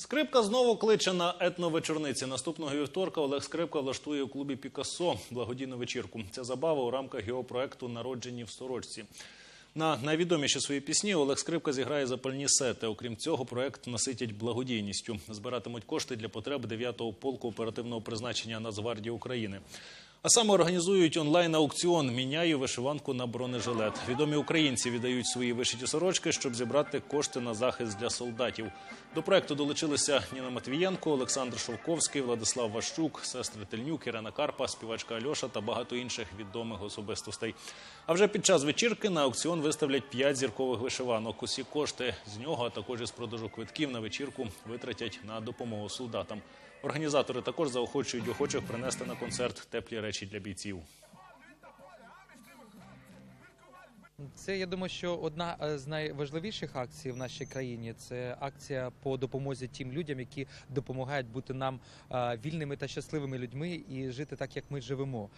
Скрипка знову кличе на етновечорниці. Наступного вівторка Олег Скрипка влаштує у клубі Пікассо благодійну вечірку. Це забава у рамках його проекту Народжені в сорочці. На найвідоміші свої пісні Олег Скрипка зіграє запальні сети. Окрім цього, проект наситять благодійністю. Збиратимуть кошти для потреб 9-го полку оперативного призначення Нацгвардії України. А саме організують онлайн-аукціон «Міняю вишиванку на бронежилет. Відомі українці віддають свої вишиті сорочки, щоб зібрати кошти на захист для солдатів. До проекту долучилися Ніна Матвієнко, Олександр Шовковський, Владислав Ващук, сестри Тельнюк, Ірина Карпа, співачка Альоша та багато інших відомих особистостей. А вже під час вечірки на аукціон виставлять п'ять зіркових вишиванок. Усі кошти з нього, а також із продажу квитків на вечірку витратять на допомогу солдатам. Організатори також заохочують охочих принести на концерт теплі речі для бійців. Це я думаю, що одна е, з найважливіших акцій в нашій країні це акція по допомозі тим людям, які допомагають бути нам е, вільними та щасливими людьми і жити так, як ми живемо.